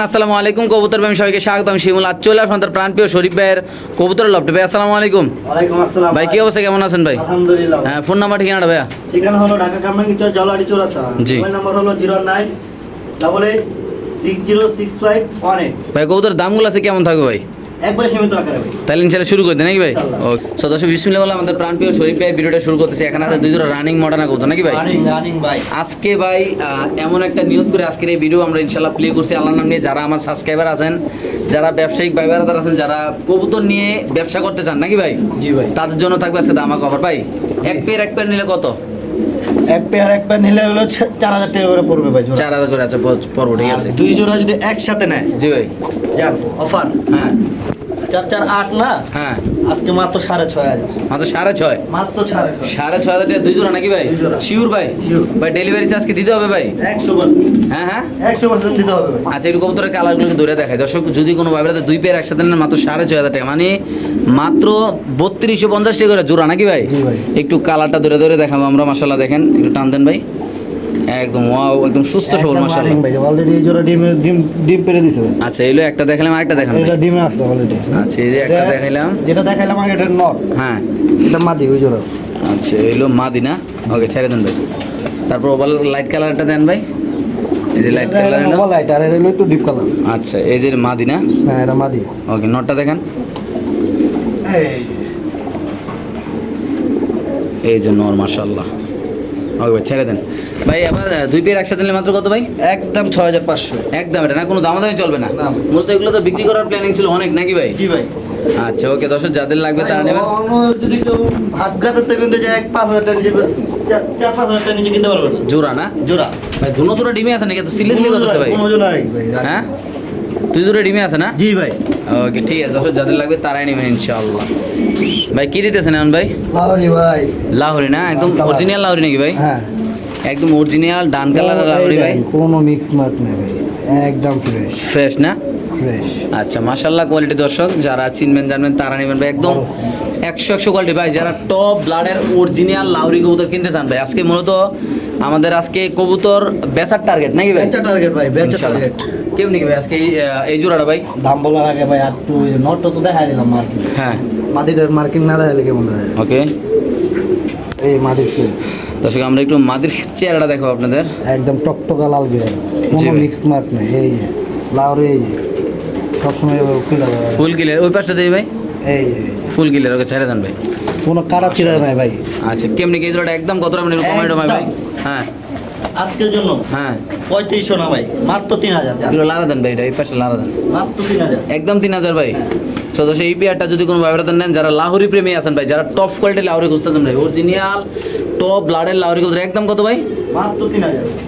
আসসালামু আলাইকুম। কবুতর ভাই সবাইকে স্বাগত আমি শিমুল আজ চলে আসলাম তার প্রাণপ্রিয় শরীফ ভাইয়ের কবুতর লপটে ভাই আসসালামু আলাইকুম। আসসালাম ভাই কি অবস্থা? কেমন আছেন ভাই? আলহামদুলিল্লাহ। হ্যাঁ ফোন নাম্বার ঠিকানাটা ভাইয়া। ঠিকানা হলো ঢাকা কামরাঙ্গীচর জলাড়ি চৌরাস্তা। জি। নাম্বার হলো zero nine double eight six zero six five one eight ভাই কবুতর দামগুলো আছে কেমন থাকবে ভাই? একবারে সীমিত আকারে ভাই। তাহলে ইনশাল্লাহ শুরু করে দেন নাকি ভাই? ইনশাল্লাহ। ওকে সদস্য বিসমিল্লাহ বলে আমাদের প্রাণপ্রিয় শরীফ ভাই ভিডিওটা শুরু করতেছে। এখানে আছে দুই জোড়া রানিং মডার্ন কবুতর নাকি ভাই? রানিং ভাই। আজকে ভাই এমন একটা নিয়োগ করে আজকের এই ভিডিও আমরা ইনশাল্লাহ প্লে করছি। আল্লাহর নাম নিয়ে যারা আমার সাবস্ক্রাইবার আছেন যারা ব্যবসায়িক ভাই বেড়াদার আছেন যারা কবুতর নিয়ে ব্যবসা করতে চান নাকি ভাই? জি ভাই। তাদের জন্য থাকবে আছে দামা কভার ভাই এক পেয়ার এক পেয়ার নিলে কত? এক পেয়ার এক পেয়ার নিলে হলো চার হাজার টাকা করে পড়বে ভাই চার হাজার করে আছে প- পর্ব ঠিক আছে। দুই জোড়া যদি একসাথে নেয়। জি ভাই। যান অফার হ্যাঁ। চার চার আট না? হ্যাঁ। আজকে মাত্র সাড়ে ছয় হাজার। মাত্র সাড়ে ছয়? মাত্র সাড়ে ছয়। সাড়ে ছয় হাজার টাকা দুই জোড়া নাকি ভাই? দুই ভাই? ভাই ডেলিভারি চার্জ কি দিতে হবে ভাই? একশো হ্যাঁ হ্যাঁ? একশো পার্সেন্ট দিতে হবে আচ্ছা একটু কবুতরের কালারগুলোকে ধরে দেখায় দর্শক যদি কোনো ভাইবেরাতে দুই পেয়ার একসাথে নেন মাত্র সাড়ে ছয় হাজার টাকা। মানে মাত্র বত্রিশশো পঞ্চাশ টাকা করে জোড়া নাকি ভাই? ভাই। একটু কালারটা ধরে ধরে দেখাবো আমরা মাসাল্লাহ দেখেন একটু টান দেন ভাই। একদম ওয়াও একদম সুস্থ সবল running ভাই অলরেডি এই জোড়া ডিম ডিম ডিম পেরে দিছে আচ্ছা এলো একটা দেখালাম আরেকটা দেখান এটা ডিমে আসছে অলরেডি আচ্ছা এই যে একটা দেখাইলাম। যেটা দেখাইলাম আগে এটা নট হ্যাঁ। এটা মাদি ওই জোড়া। আচ্ছা এলো মাদিনা ওকে ছেড়ে দেন ভাই। তারপর ওভার লাইট কালারটা দেন ভাই। এই যে লাইট কালার এলো লাইট আর এটা একটু ডিপ কালার আচ্ছা এই যে মাদিনা হ্যাঁ এটা মাদি। ওকে নটটা দেখেন। এই। যে নর মাশাল্লাহ ওকে ভাই ছেড়ে দেন। ভাই আবার দুই পেয়ার একসাথে নিলে মাত্র কত ভাই? একদম ছয় হাজার পাঁচশো। একদম এটা না কোনো দামাদামি চলবে না। মূলত এগুলো তো বিক্রি করার প্ল্যানিং ছিল অনেক নাকি ভাই? জি ভাই? আচ্ছা ওকে দর্শক যাদের লাগবে তারা নেবেন। যদি কেউ গাতের কিনতে যায় এক পাঁচ হাজার টাকা নিচে চার- পাঁচ হাজার টাকা নিচে কিনতে পারবে না। জোড়া না? জোড়া। ভাই দুনো জোড়া ডিমে আছে নাকি? তো সিলে সিলে করতেছে ভাই? হ্যাঁ? দুই জোড়া ডিমে আছে না? জি ভাই। ওকে ঠিক আছে দর্শক যাদের লাগবে তারাই নেবেন ইনশাআল্লাহ। ভাই কি দিতেছেন এখন ভাই? লাহরি ভাই। লাহোরি না? একদম অরিজিনাল লাহোরি নাকি ভাই? হ্যাঁ। একদম অরিজিনাল ডান কালারের লাহোরি ভাই। কোনো মিক্স মার্ক নেই ভাই। একদম ফ্রেশ ফ্রেশ না? ফ্রেশ আচ্ছা মাশাল্লাহ কোয়ালিটি দর্শক যারা চিনবেন জানবেন তারা নেবেন ভাই। একদম একশো একশো কোয়ালিটি ভাই যারা টপ ব্লাডের অরিজিনাল লাউরি কবুতর কিনতে চান ভাই আজকে মূলত আমাদের আজকে কবুতর বেচার টার্গেট নাকি ভাই? বেচা টার্গেট ভাই বেচা ইনশাআল্লাহ। টার্গেট কেমনি ভাই আজকে এই, জোড়াটা ভাই। দাম বলার আগে ভাই আর একটু নটটা তো দেখা দিলাম মার্কেট হ্যাঁ। মাদিটার মার্কিং না দেখালে কেমন দেখা ওকে। এই মাদির ফেস দর্শক আমরা একটু মাদির চেহারাটা দেখো আপনাদের। একদম টকটকা লাল গিয়ে। কোনো। মিক্স মার্ক নেই এই লাউরে এই। সবসময় ফুল কিলের ওই পাশটা দেই ভাই। এই ফুল কিলের ওকে ছেড়ে দেন ভাই। কোনো কাটা চিরা নাই ভাই। আচ্ছা কেমনি কি জোড়াটা একদম কত টাকা কমাই ভাই। হ্যাঁ। আজকের জন্য? হ্যাঁ। পঁয়ত্রিশশো না ভাই? মাত্র তিন হাজার যান। এগুলো লারা দেন ভাই এটা এই পাশে লারা দেন মাত্র তিন হাজার একদম তিন হাজার ভাই সদস্য এই পেয়ারটা যদি কোনো ব্যবহার নেন যারা লাহোরি প্রেমী আছেন ভাই যারা টপ কোয়ালিটির লাহোরি খুঁজতেছেন ভাই অরিজিনাল টপ কবুতর একদম কত ভাই?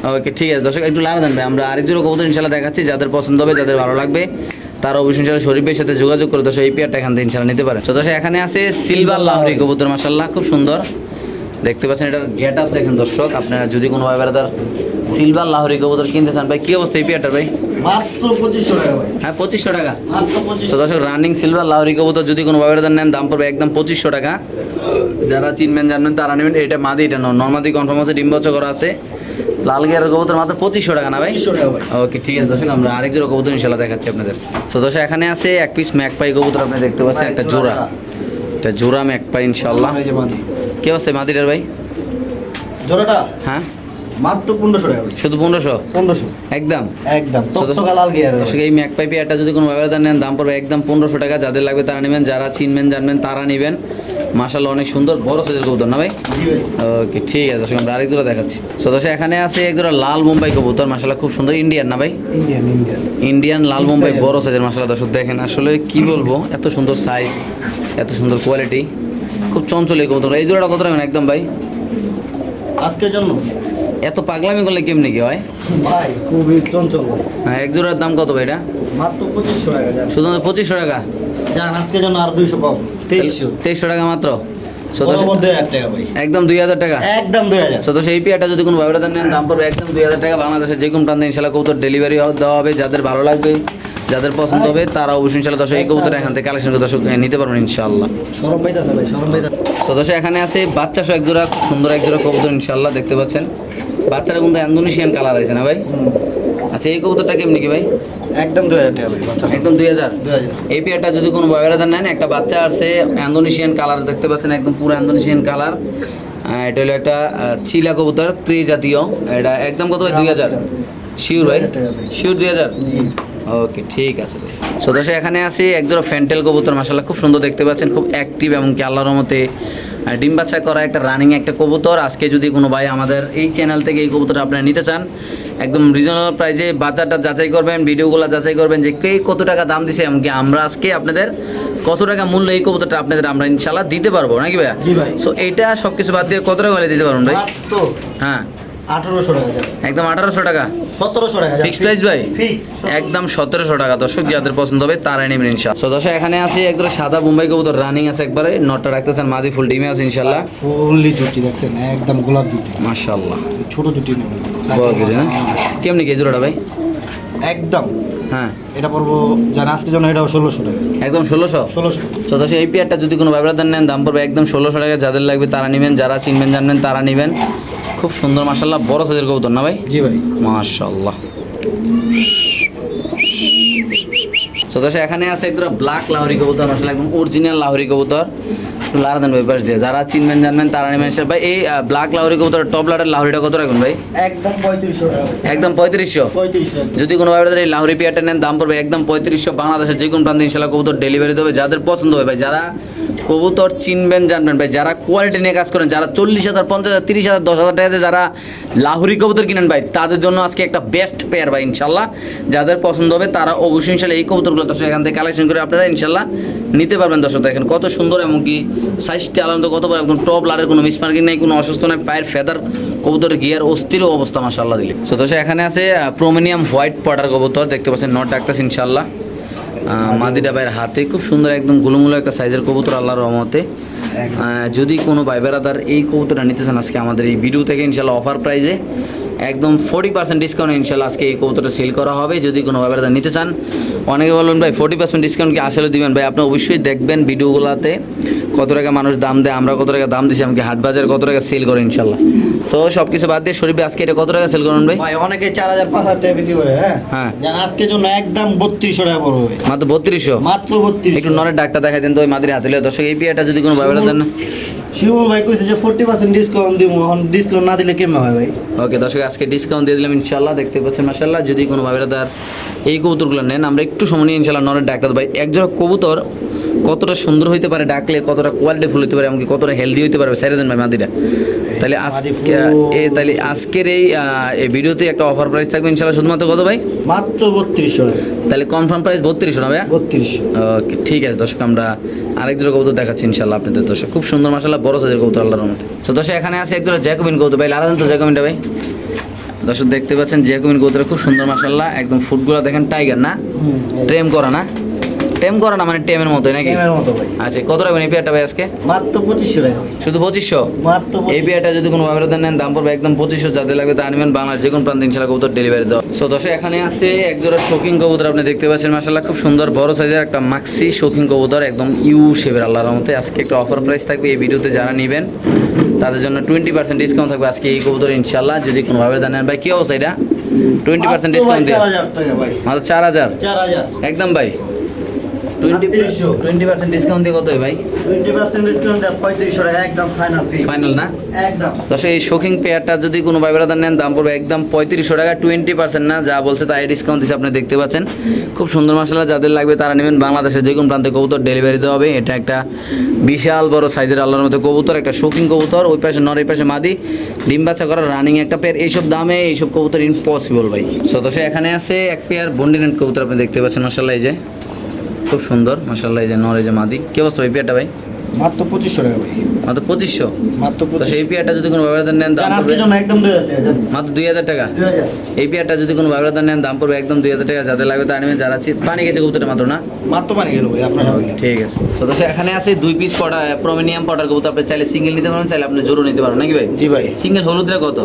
ওকে ঠিক আছে দর্শক একটু লাগা দেন ভাই আমরা আরেক জোড়া কবুতর ইনশাল্লাহ দেখাচ্ছি যাদের পছন্দ হবে যাদের ভালো লাগবে তার অবশ্যই ইনশাল্লাহ শরীফের সাথে যোগাযোগ করে দর্শক এই পেয়ারটা এখান থেকে ইনশাল্লাহ নিতে পারেন তো দর্শক এখানে আছে সিলভার লাহোরি কবুতর মাসাল্লাহ খুব সুন্দর। দেখতে পাচ্ছেন এটার গেট আপ দেখেন দর্শক আপনারা যদি কোনো ভাই বেড়াদার সিলভার লাহোরি কবুতর কিনতে চান ভাই কি অবস্থা এই পেয়ারটার ভাই? মাত্র পঁচিশশো টাকা ভাই। হ্যাঁ পঁচিশশো টাকা। মাত্র তো দর্শক রানিং সিলভার লাহরি কবুতর যদি কোনো ব্যবহার নেন দাম পড়বে একদম পঁচিশশো টাকা। যারা চিনবেন জানবেন তারা নেবেন। এটা মাদি এটা নর্মাদি কনফার্ম আছে ডিম বচ্চ করা আছে। লাল গিয়ারের কবুতর মাত্র পঁচিশশো টাকা না ভাই? ভাই। ওকে ঠিক আছে দর্শক আমরা আরেক জোড়া কবুতর ইনশাল্লাহ দেখাচ্ছি আপনাদের। তো দর্শক এখানে আছে এক পিস ম্যাকপাই কবুতর আপনি দেখতে পাচ্ছেন একটা জোড়া। একটা জোড়া ম্যাকপাই ইনশাল্লাহ। কি অবস্থা মাদিটার ভাই? জোড়াটা? হ্যাঁ। মাত্র পনেরোশো টাকা শুধু পনেরোশো? পনেরোশো। একদম। একদম। লাল গিয়ার এই ম্যাকপাই পেয়ারটা যদি কোনো ব্যবহার নেন দাম পড়বে একদম পনেরোশো টাকা। যাদের লাগবে তারা নেবেন যারা চিনবেন জানবেন তারা নেবেন। অনেক সুন্দর বড় সাইজের কবুতর না ভাই? ভাই। ওকে ঠিক আছে দর্শক আমরা আরেক জোড়া দেখাচ্ছি। তো দর্শক এখানে আছে এক জোড়া লাল মুম্বাই কবুতর মাসাল্লাহ খুব সুন্দর ইন্ডিয়ান না ভাই? ইন্ডিয়ান ইন্ডিয়ান ইন্ডিয়ান লাল মুম্বাই বড় সাইজের মাসাল্লাহ দর্শক দেখেন আসলে কি বলব এত সুন্দর সাইজ এত সুন্দর কোয়ালিটি খুব চঞ্চল এই কবুতর। এই জোড়াটা কত রাখবেন একদম ভাই? আজকের জন্য? এত পাগলামি করলে কেমনি কি হয়? ভাই খুবই চঞ্চল ভাই। হ্যাঁ এক জোড়ার দাম কত ভাই এটা? মাত্র পঁচিশশো টাকা শুধুমাত্র পঁচিশশো টাকা? আজকের জন্য আর দুইশো পাবো তেইশশো। তেইশশো টাকা মাত্র? একদম দুই হাজার টাকা? একদম দুই হাজার। তো সেই যদি কোনো ব্যবহার নেন দাম পড়বে একদম দুই হাজার টাকা। বাংলাদেশের যে কোনো প্রান্তে ইনশাল্লাহ কবুতর ডেলিভারি দেওয়া হবে। যাদের ভালো লাগবে যাদের পছন্দ হবে তারা অবশ্যই ইনশাল্লাহ দর্শক এই কবুতর এখান থেকে কালেকশন করে দর্শক নিতে পারবেন ইনশাল্লাহ। পাইতাছে ভাই সরম পাইতাছে তো দর্শক এখানে আছে বাচ্চা সহ এক জোড়া খুব সুন্দর এক জোড়া কবুতর ইনশাল্লাহ দেখতে পাচ্ছেন। বাচ্চারা কিন্তু ইন্দোনেশিয়ান কালার আছে না ভাই? আচ্ছা এই কবুতরটা কেমনি কি ভাই? একদম দুই হাজার টাকা ভাই বাচ্চা। একদম দুই হাজার? এই পেয়ারটা যদি কোনো ব্যবহার নেন একটা বাচ্চা আছে ইন্দোনেশিয়ান কালার দেখতে পাচ্ছেন একদম পুরো ইন্দোনেশিয়ান কালার এটা হলো একটা চিলা কবুতর প্রি জাতীয় এটা একদম কত ভাই? দুই হাজার। শিওর ভাই? 2000 টাকা ভাই। শিওর দুই হাজার? জি। ওকে ঠিক আছে ভাই। সো দর্শক এখানে আছি একজোড়া ফ্যান্টেল কবুতর মাসাল্লাহ খুব সুন্দর দেখতে পাচ্ছেন খুব অ্যাক্টিভ এবং কি আল্লাহর মতে ডিম বাচ্চা করা একটা রানিং একটা কবুতর। আজকে যদি কোনো ভাই আমাদের এই চ্যানেল থেকে এই কবুতর আপনারা নিতে চান একদম রিজনেবল প্রাইজে বাজারটা যাচাই করবেন ভিডিওগুলো যাচাই করবেন যে কে কত টাকা দাম দিছে এমনকি আমরা আজকে আপনাদের কত টাকা মূল্য এই কবুতরটা আপনাদের আমরা ইনশাল্লাহ দিতে পারব নাকি ভাইয়া? ভাই। সো এইটা সব কিছু বাদ দিয়ে কত টাকা দিতে পারবেন ভাই? হ্যাঁ। আঠারোশো টাকা একদম আঠারোশো টাকা। সতেরোশো টাকা ফিক্স প্রাইস ভাই? একদম সতেরোশো টাকা। দর্শক যাদের পছন্দ হবে তারাই নেবেন ইনশাল্লাহ তো দর্শক এখানে আছে একদম সাদা মুম্বাই কবুতর। রানিং আছে একবারে। নটটা রাখতেছেন মাদি ফুল ডিমে আছে ইনশাল্লাহ ফুললি জুটি দেখছেন একদম গোলাপ জুটি। মাশাল্লাহ ছোট জুটি নেবেন। বড় কেজি না? কেমনি ওটা ভাই? একদম। হ্যাঁ। এটা পড়ব জানা আজকে জন্য এটা ষোলোশো টাকা। একদম ষোলোশো? ষোলোশো। তো এই পেয়ারটা যদি কোনো ব্যবধান নেন দাম পড়বে একদম ষোলোশো টাকা। যাদের লাগবে তারা নেবেন যারা চিনবেন জানবেন তারা নেবেন। খুব সুন্দর মাসাল্লাহ বড় সাইজের কবুতর না ভাই? জি ভাই। মাশাল্লাহ তো দর্শক এখানে আছে একদম ব্ল্যাক লাহরি কবুতর আসলে একদম অরিজিনাল লাহরি কবুতর। লারা দেন ভাই পাশ দিয়ে। যারা চিনবেন জানবেন তারা নেবেন স্যার ভাই এই ব্ল্যাক লাহরি কবুতর টপ লাটের লাহরিটা কত ভাই? একদম পঁয়ত্রিশশো একদম পঁয়ত্রিশশো? যদি কোনো ভাবে এই লাহরি পেয়ারটা নেন দাম পড়বে একদম পঁয়ত্রিশশো। বাংলাদেশের যে কোনো প্রান্তে ইনশাল্লাহ কবুতর ডেলিভারি দেবে। যাদের পছন্দ হবে ভাই যারা কবুতর চিনবেন জানবেন ভাই যারা কোয়ালিটি নিয়ে কাজ করেন যারা চল্লিশ হাজার পঞ্চাশ হাজার তিরিশ হাজার দশ হাজার টাকাতে যারা লাহুরি কবুতর কিনেন ভাই। তাদের জন্য আজকে একটা বেস্ট পেয়ার ভাই, ইনশাল্লাহ। যাদের পছন্দ হবে তারা অবশ্যই ইনশাল্লাহ এই কবুতরগুলো দর্শক এখান থেকে কালেকশন করে আপনারা ইনশাল্লাহ নিতে পারবেন দর্শক। দেখেন কত সুন্দর এমনকি সাইজটা আলাদা, কত বড়, একদম টপ লারের কোনো মিসমার্কিং নেই, কোনো অসুস্থ নেই, পায়ের ফেদার কবুতরের গিয়ার অস্থির অবস্থা মাশাল্লাহ দিলে। সো দর্শক, এখানে আছে প্রোমিনিয়াম হোয়াইট পটার কবুতর, দেখতে পাচ্ছেন, নট ডাকতেছে ইনশাল্লাহ মাদিটা ভাইয়ের হাতে খুব সুন্দর একদম গুলুমুলো একটা সাইজের কবুতর আল্লাহর রহমতে। যদি কোনো ভাই বেড়াদার এই কবুতরটা নিতে চান আজকে আমাদের এই ভিডিও থেকে ইনশাল্লাহ অফার প্রাইজে একদম ফোর্টি পার্সেন্ট ডিসকাউন্ট ইনশাল্লাহ আজকে এই কবুতরটা সেল করা হবে। যদি কোনো ভাই বেড়াদার নিতে চান, অনেকে বলবেন ভাই ফোর্টি পার্সেন্ট ডিসকাউন্ট কি আসলে দিবেন? ভাই, আপনি অবশ্যই দেখবেন ভিডিওগুলোতে কত টাকা মানুষ দাম দেয় আমরা কত টাকা দাম দিচ্ছি আমাকে হাট বাজার কত টাকা সেল করে ইনশাল্লাহ সো সব কিছু বাদ দিয়ে শরীফ আজকে এটা কত টাকা সেল করুন ভাই? ভাই অনেকে চার হাজার পাঁচ হাজার টাকা বিক্রি করে হ্যাঁ? হ্যাঁ। জানা আজকের জন্য একদম বত্রিশশো টাকা পড়বে মাত্র বত্রিশশো? মাত্র বত্রিশ একটু নরের ডাক্তার দেখাই দেন তো ওই মাদির হাতে। দর্শক এই পিয়াটা যদি কোনো ভাই দেন না। শিবম ভাই কইছে যে ফোর্টি পার্সেন্ট ডিসকাউন্ট দিব এখন ডিসকাউন্ট না দিলে কেমন হয় ভাই? ওকে দর্শক আজকে ডিসকাউন্ট দিয়ে দিলাম ইনশাল্লাহ দেখতে পাচ্ছেন মাসাল্লাহ যদি কোনো ভাবেরাদার এই কবুতরগুলো নেন আমরা একটু সময় নিয়ে ইনশাল্লাহ নরের ডাক্তার ভাই একজোড়া কবুতর কতটা সুন্দর হইতে পারে ডাকলে কতটা কোয়ালিটি ফুল হতে পারে এমনকি কতটা হেলদি হইতে পারবে সেরে দেন ভাই মাদিটা তাহলে আজকে। এ তাহলে আজকের এই ভিডিওতে একটা অফার প্রাইস থাকবে ইনশাল্লাহ শুধুমাত্র কত ভাই? মাত্র বত্রিশশো তাহলে কনফার্ম প্রাইস বত্রিশশো না ভাইয়া? বত্রিশশো ওকে ঠিক আছে দর্শক আমরা আরেক জোড়া কবুতর দেখাচ্ছি ইনশাল্লাহ আপনাদের দর্শক। খুব সুন্দর মাসাল্লাহ বড় সাইজের কবুতর আল্লাহর মধ্যে তো দর্শক এখানে আছে একজোড়া জ্যাকোবিন কবুতর। ভাই লাগান তো জ্যাকোবিনটা ভাই? দর্শক দেখতে পাচ্ছেন জ্যাকোবিন কবুতর খুব সুন্দর মাসাল্লাহ একদম ফুটগুলো দেখেন টাইগার না? ট্রেম করা না? টেম করা না মানে টেমের মতো নাকি? গেমের মতো ভাই। আচ্ছা কত রাখবেন এই পেয়ারটা ভাই আজকে? মাত্র পঁচিশশো টাকা। শুধু পঁচিশশো? মাত্র এই পেয়ারটা যদি কোনো ব্যবধান নেন দাম পড়বে একদম পঁচিশশো যাদের লাগবে তা আনবেন। বাংলার যে কোনো প্রান্ত ইনশাল্লাহ কবুতর ডেলিভারি দেওয়া। সো দর্শক এখানে আছে এক জোড়া শৌখিন কবুতর আপনি দেখতে পাচ্ছেন মাসাল্লাহ খুব সুন্দর বড় সাইজের একটা মাক্সি শৌখিন কবুতর একদম ইউ শেপের আল্লাহর মতে আজকে একটা অফার প্রাইস থাকবে এই ভিডিওতে যারা নেবেন তাদের জন্য টোয়েন্টি পার্সেন্ট ডিসকাউন্ট থাকবে আজকে এই কবুতর ইনশাল্লাহ যদি কোনো ব্যবধান নেন ভাই কি অবস্থা এটা? টোয়েন্টি পার্সেন্ট ডিসকাউন্ট দিয়ে। মাত্র চার হাজার। একদম ভাই। টোয়েন্টি পার্সেন্ট ডিসকাউন্ট দিয়ে কত হয় ভাই? টোয়েন্টি পার্সেন্ট ডিসকাউন্ট দেয় পঁয়ত্রিশশো টাকা একদম ফাইনাল ফাইনাল না? একদম। দর্শক এই শৌখিন পেয়ারটা যদি কোনো নেন দাম পড়বে একদম পঁয়ত্রিশশো টাকা টোয়েন্টি পার্সেন্ট না যা বলছে তাই ডিসকাউন্ট দিচ্ছে আপনি দেখতে পাচ্ছেন। খুব সুন্দর মশলা যাদের লাগবে তারা নেবেন বাংলাদেশের যে কোনো প্রান্তে কবুতর ডেলিভারি দেওয়া হবে। এটা একটা বিশাল বড় সাইজের আল্লাহর মতো কবুতর একটা শৌখিন কবুতর। ওই পাশে নর এই পাশে মাদি। ডিম বাচ্চা করা রানিং একটা পেয়ার এইসব দামে এইসব কবুতর ইম্পসিবল ভাই। সো দর্শক এখানে আছে এক পেয়ার বন্ডিনেন্ট কবুতর আপনি দেখতে পাচ্ছেন মশাল্লা এই যে। খুব সুন্দর মশাল্লা এই যে নর এই যে মাদি। কি অবস্থা ওই পেয়ারটা ভাই? মাত্র পঁচিশশো টাকা ভাই। মাত্র পঁচিশশো? মাত্র সেই পেয়ারটা যদি কোনো ব্যবধান নেন দাম পড়বে? একদম। মাত্র দুই হাজার টাকা? এই পেয়ারটা যদি কোনো ব্যবধান নেন দাম পড়বে একদম দুই হাজার টাকা। যাদের লাগবে তা যারা পানি গেছে মাত্র না? মাত্র পানি গেল ভাই আপনার ঠিক আছে। তো দর্শক এখানে আছে দুই পিস পটা প্রমিনিয়াম পটার কবুতর। আপনি চাইলে সিঙ্গেল নিতে পারেন চাইলে আপনি জোরও নিতে পারেন নাকি ভাই? জি ভাই। সিঙ্গেল হলুদটা কত?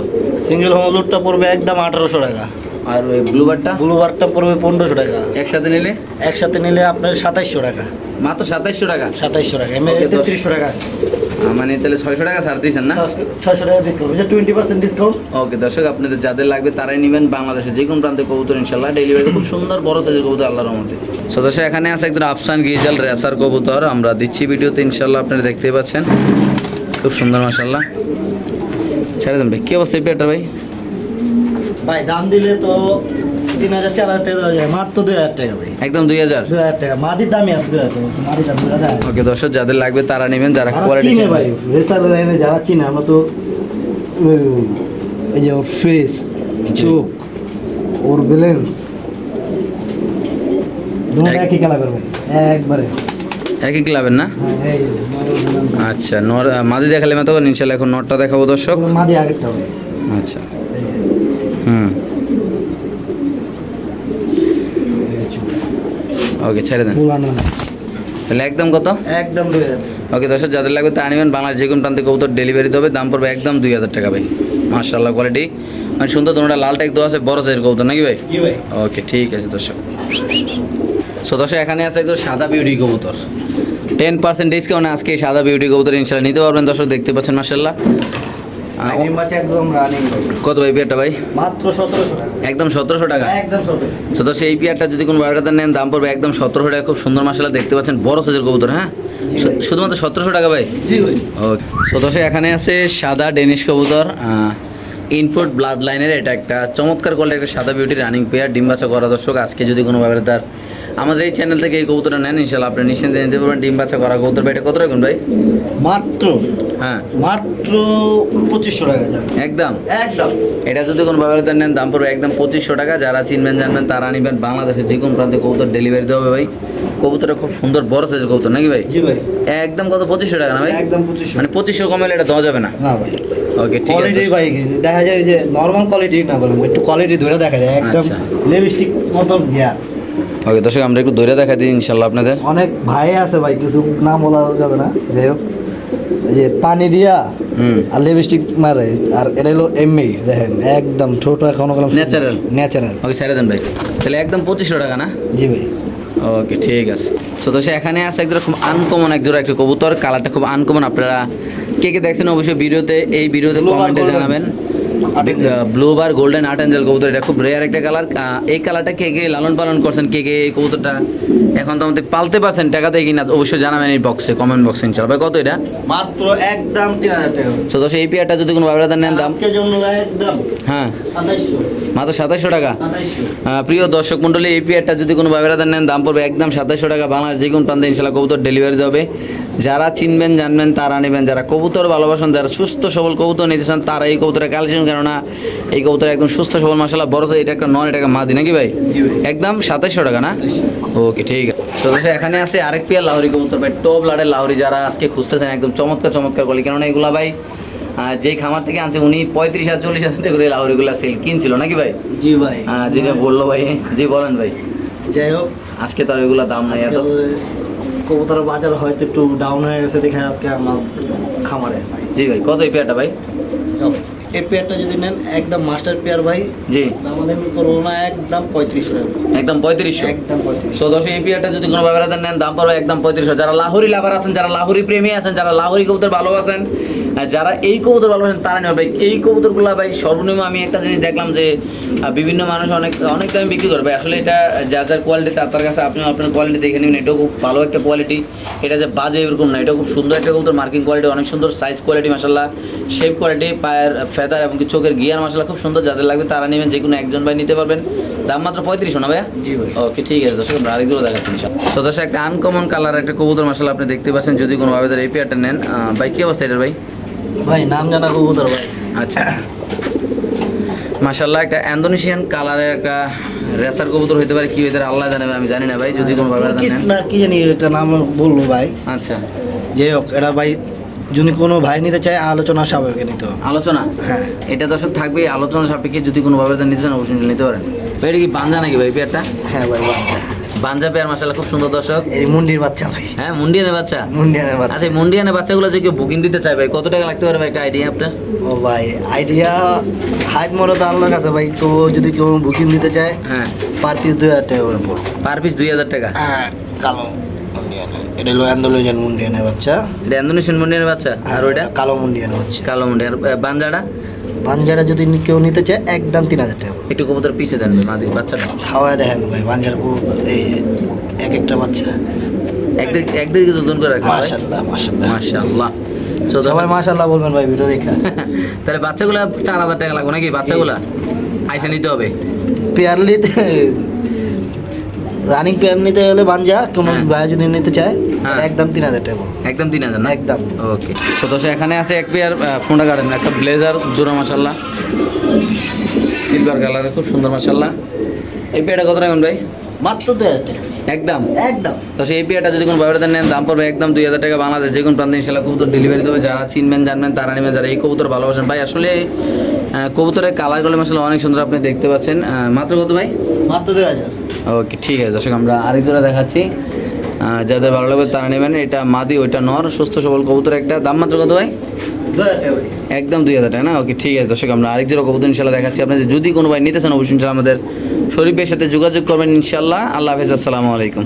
সিঙ্গেল হলুদটা পড়বে একদম আঠারোশো টাকা। আর ওই ব্লু বারটা? ব্লু বারটা পড়বে পনেরোশো টাকা। একসাথে নিলে? একসাথে নিলে আপনার সাতাইশশো টাকা। মাত্র সাতাইশশো টাকা? সাতাইশশো টাকা। এমনি তেত্রিশশো টাকা মানে তাহলে ছয়শো টাকা ছাড় দিয়েছেন না? ছয়শো টাকা discount twenty percent discount okay দর্শক আপনাদের যাদের লাগবে তারাই নেবেন বাংলাদেশে যে কোনো প্রান্তে কবুতর ইনশাল্লাহ ডেলিভারি খুব সুন্দর বড় সাইজের কবুতর আল্লাহর মধ্যে সো দর্শক এখানে আছে একদম আফসান গিজাল রেসার কবুতর। আমরা দিচ্ছি ভিডিওতে ইনশাল্লাহ আপনারা দেখতেই পাচ্ছেন। খুব সুন্দর মাসাল্লাহ ছেড়ে দেন ভাই কী অবস্থা পেয়ারটা ভাই? ভাই দাম দিলে তো তিন হাজার চার হাজার টাকা যায়। মাত্র দুই হাজার টাকা ভাই। একদম দুই হাজার? দুই হাজার টাকা। মাদির দামই আছে দুই হাজার টাকা। দাম দুই হাজার ওকে দর্শক যাদের লাগবে তারা নেবেন যারা কোয়ালিটি চিনে ভাই রেসার লাইনে যারা চিনে আমরা তো এই যে ওর ফেস চোখ ওর ব্যালেন্স দুটো একই কালার ভাই একবারে। একই ক্লাবের না? হ্যাঁ। আচ্ছা নর মাদি দেখালে মতো ইনশাল্লাহ এখন নটটা দেখাবো দর্শক। মাদি আগেরটা আচ্ছা এই যে, হুম এই যে চোখ। ওকে ছেড়ে দেন। তাহলে একদম কত? একদম দুই ওকে দর্শক যাদের লাগবে তা নেবেন। বাংলার যে কোনো প্রান্তে কবুতর ডেলিভারি দেবে। দাম পড়বে একদম দুই হাজার টাকা ভাই। মার্শাল্লাহ কোয়ালিটি মানে সুন্দর তোমরা লাল লালটা একদম আছে বড় সাইজের কবুতর নাকি ভাই? ওকে ঠিক আছে দর্শক। সো দর্শক এখানে আছে একদম সাদা বিউটি কবুতর। টেন পার্সেন্ট ডিসকাউন্ট আজকে সাদা বিউটি কবুতর ইনশাল্লাহ নিতে পারবেন। দর্শক দেখতে পাচ্ছেন মার্শাল্লাহ কত ভাই পেয়ারটা ভাই? মাত্র সতেরোশো একদম সতেরোশো টাকা? একদম সতেরোশো। এই পেয়ারটা যদি কোনো বায়োডাটা নেন দাম পড়বে একদম সতেরোশো টাকা। খুব সুন্দর দেখতে পাচ্ছেন বড় সাইজের কবুতর হ্যাঁ? শুধুমাত্র সতেরোশো টাকা ভাই? ভাই। ওকে এখানে আছে সাদা ডেনিশ কবুতর ইনপুট ব্লাড লাইনের এটা একটা চমৎকার করলে একটা সাদা বিউটি রানিং পেয়ার ডিম বাচ্চা করা দর্শক আজকে যদি কোনো তার আমাদের এই চ্যানেল থেকে এই কবুতরটা নেন ইনশাল্লাহ আপনি নিশ্চিন্তে নিতে পারবেন। ডিম বাচ্চা করা কবুতর। ভাই এটা কত রাখুন ভাই? মাত্র? হ্যাঁ। মাত্র পঁচিশশো টাকা একদম? একদম। এটা যদি কোনো তার নেন দাম পড়বে একদম পঁচিশশো টাকা। যারা চিনবেন জানবেন তারা নিবেন বাংলাদেশের যে কোনো প্রান্তে কবুতর ডেলিভারি দেওয়া হবে ভাই। কবুতরটা খুব সুন্দর বড় সাইজের কবুতর নাকি ভাই? জি ভাই। একদম কত? পঁচিশশো টাকা না ভাই? একদম পঁচিশশো। মানে পঁচিশশো কমালে এটা দেওয়া যাবে না। না ভাই। ওকে ঠিক আছে। ভাই দেখা যায় যে নর্মাল কোয়ালিটি না বললাম একটু কোয়ালিটি ধরে দেখা যায়। একদম আচ্ছা। লিপস্টিক মতন গিয়া ওকে দর্শক আমরা একটু দৈরা দেখা দিই ইনশাল্লাহ আপনাদের। অনেক ভাই আছে ভাই কিছু নাম বলা যাবে না যাই হোক। এই যে পানি দিয়া আর লিপস্টিক মারে আর এটা হলো এমনি দেখেন একদম ছোট এখনও Natural? ন্যাচারাল ন্যাচারাল ওকে ছেড়ে দেন ভাই। তাহলে একদম পঁচিশশো টাকা না? জি ভাই। ওকে ঠিক আছে। তো সে এখানে আছে একজোড়া খুব আনকমন একজোড়া একটা কবুতর। কালারটা খুব আনকমন আপনারা কে কে দেখছেন অবশ্যই ভিডিওতে এই ভিডিওতে কমেন্টে জানাবেন. Blue bar golden art angel কবুতর এটা খুব রেয়ার একটা কালার এই কালারটা কে কে লালন পালন করছেন কে কে এই কবুতরটা এখন তো আমাদের পালতে পারছেন টাকা দিয়ে কিনা অবশ্যই জানাবেন এই বক্সে কমেন্ট বক্সে ইনশাল্লাহ ভাই কত এটা? মাত্র একদম তিন হাজার টাকা। এই পেয়ারটা যদি কোনো ব্যবহার নেন দাম। হ্যাঁ। মাত্র সাতাশশো টাকা? প্রিয় দর্শক মন্ডলী এই পেয়ারটা যদি কোনো ব্যবহার নেন দাম পড়বে একদম সাতাশশো টাকা। বাংলার যে কোনো প্রান্তে ইনশাল্লাহ কবুতর ডেলিভারি দেবে যারা চিনবেন জানবেন তারা নেবেন। যারা কবুতর ভালোবাসেন যারা সুস্থ সবল কবুতর নিতে চান তারা এই কবুতরের কালেকশন কেননা এই কবুতর একদম সুস্থ সবল মাসাল্লাহ বড় এটা একটা নন এটা একটা মাদি নাকি ভাই? একদম সাতাশশো টাকা না? ওকে ঠিক আছে। তো এখানে আছে আরেক পেয়ার লাহরি কবুতর ভাই টপ লাডের লাহরি যারা আজকে খুঁজতেছেন একদম চমৎকার চমৎকার বলি কেননা এগুলা ভাই যেই খামার থেকে আনছে উনি পঁয়ত্রিশ হাজার চল্লিশ হাজার টাকা করে লাহরিগুলা সেল কিনছিল নাকি ভাই? জি ভাই। হ্যাঁ যেটা বলল ভাই জি বলেন ভাই। যাই হোক। আজকে তো এগুলো দাম নাই এত। কবুতরের বাজার হয়তো একটু ডাউন হয়ে গেছে দেখে আজকে আমার খামারে। জি ভাই কত এই পেয়ারটা ভাই? এই পেয়ারটা যদি নেন একদম মাস্টার পেয়ার ভাই। জি। আমাদের করোনা একদম পঁয়ত্রিশশো একদম পঁয়ত্রিশশো। একদম পঁয়ত্রিশ সো দশ এই পেয়ারটা যদি কোনো ব্যাপারে নেন দাম পড়বে একদম পঁয়ত্রিশশো। যারা লাহোরি লাভার আছেন যারা লাহোরি প্রেমী আছেন যারা লাহোরি কবুতর ভালোবাসেন যারা এই কবুতর ভালোবাসেন তারা নেবে। ভাই এই কবুতরগুলো ভাই সর্বনিম্ন আমি একটা জিনিস দেখলাম যে বিভিন্ন মানুষ অনেক অনেক দামে বিক্রি করবে আসলে এটা যার যার কোয়ালিটি তার তার কাছে আপনি আপনার কোয়ালিটি দেখে নেবেন। এটাও খুব ভালো একটা কোয়ালিটি এটা যে বাজে এরকম না এটা খুব সুন্দর একটা কবুতর। মার্কিং কোয়ালিটি অনেক সুন্দর সাইজ কোয়ালিটি মাসাল্লাহ শেপ কোয়ালিটি পায়ের ফেদার এবং চোখের গিয়ার মাসাল্লাহ খুব সুন্দর। যাদের লাগবে তারা নেবেন যে কোনো একজন ভাই নিতে পারবেন। দাম মাত্র পঁয়ত্রিশশো না ভাইয়া? জি ওকে ঠিক আছে দর্শক আমরা আরেকগুলো দেখাচ্ছি তো দর্শক একটা আনকমন কালার একটা কবুতর মশলা আপনি দেখতে পাচ্ছেন। যদি কোনোভাবে এই পেয়ারটা নেন ভাই কি অবস্থা এটার ভাই? ভাই নাম জানা কবুতর ভাই। আচ্ছা। একটা ইন্দোনেশিয়ান কালারের একটা রেসার কবুতর হইতে পারে কি হইতে আল্লাহ জানে আমি জানি না ভাই যদি কোনো না কি জানি একটা নাম ভাই। আচ্ছা। যাই হোক এটা ভাই যদি কোনো ভাই নিতে চায় আলোচনা সাপেক্ষে নিতে হবে। আলোচনা? হ্যাঁ। এটা দর্শক থাকবে আলোচনা সাপেক্ষে যদি কোনো ভাবে নিতে চান অবশ্যই নিতে পারেন। এটা কি বাঞ্জা নাকি ভাই পেয়ারটা? হ্যাঁ ভাই বাচ্চা বাঞ্জা পেয়ার মাসাল্লাহ খুব সুন্দর দর্শক। এই মুন্ডির বাচ্চা ভাই। হ্যাঁ মুন্ডিয়ানের বাচ্চা? মুন্ডিয়ানের বাচ্চা। আচ্ছা এই মুন্ডিয়ানের বাচ্চাগুলো যে কেউ বুকিং দিতে চায় ভাই কত টাকা লাগতে পারে ভাই? একটা আইডিয়া আপনার? ও ভাই আইডিয়া হাইট মনে তো আল্লাহর কাছে ভাই তো যদি কেউ বুকিং দিতে চায় হ্যাঁ। পার পিস দুই হাজার টাকা করে পড়বে। পার পিস দুই হাজার টাকা? হ্যাঁ কালো এটা হলো মুন্ডিয়ানের বাচ্চা। এটা ইন্দোনেশিয়ান মুন্ডিয়ানের বাচ্চা? আর ওইটা? কালো মুন্ডিয়ানের বাচ্চা। কালো মুন্ডিয়ার বাঞ্জাটা? বাঞ্জারা যদি কেউ নিতে চায় একদম তিন হাজার টাকা। একটু কবুতর পিছে দেন মাদি বাচ্চাটা। খাওয়ায় দেখেন ভাই বাঞ্জার পুরো এই এক একটা বাচ্চা। একদিন একদিকে ওজন করে রাখবেন ভাই। মাশাল্লাহ মাশাল্লাহ মাশাআল্লাহ। সবাই মাশাল্লাহ বলবেন ভাই ভিডিও দেখা। তাহলে বাচ্চাগুলা চার হাজার টাকা লাগবে নাকি? বাচ্চাগুলা আইসা নিতে হবে। পেয়ারলি রানিং পেয়ার নিতে হলে বাঞ্জা কোনো হ্যাঁ। ভাই যদি নিতে চায় হ্যাঁ। একদম তিন হাজার টাকা। একদম তিন হাজার না? একদম। ওকে সদস্য এখানে আছে এক পেয়ার ফোন্ডা গার্ডেন একটা ব্লেজার জোড়া মাসাল্লাহ সিলভার কালারের খুব সুন্দর মাসাল্লাহ এই পেয়ারটা কত রাখবেন ভাই? মাত্র দুই হাজার টাকা। একদম? একদম। তো সেই পেয়ারটা যদি কোনো ব্যবহার নেন দাম পড়বে একদম দুই হাজার টাকা বাংলাদেশ যে কোনো প্রান্তে ইনশাল্লাহ কবুতর ডেলিভারি দেবে যারা চিনবেন জানবেন তারা নেবেন যারা এই কবুতর ভালোবাসেন। ভাই আসলে কবুতরের কালারগুলো মাসাল্লাহ অনেক সুন্দর আপনি দেখতে পাচ্ছেন। মাত্র কত ভাই? মাত্র দুই হাজার। ওকে ঠিক আছে দর্শক আমরা আরেক দেখাচ্ছি। যাদের ভালো লাগবে তারা নেবেন। এটা মাদি, ওইটা নর, সুস্থ সবল কবুতর একটা। দাম মাত্র কত ভাই। একদম দুই হাজার টাকা না? ওকে, ঠিক আছে, দর্শক, আমরা আরেক জোড়া কবুতর ইনশাল্লাহ দেখাচ্ছি আপনাদের। যদি কোনো ভাই নিতে চান, অবশ্যই আমাদের শরীফের সাথে যোগাযোগ করবেন ইনশাল্লাহ আল্লাহ হাফিজ, আসসালামু আলাইকুম।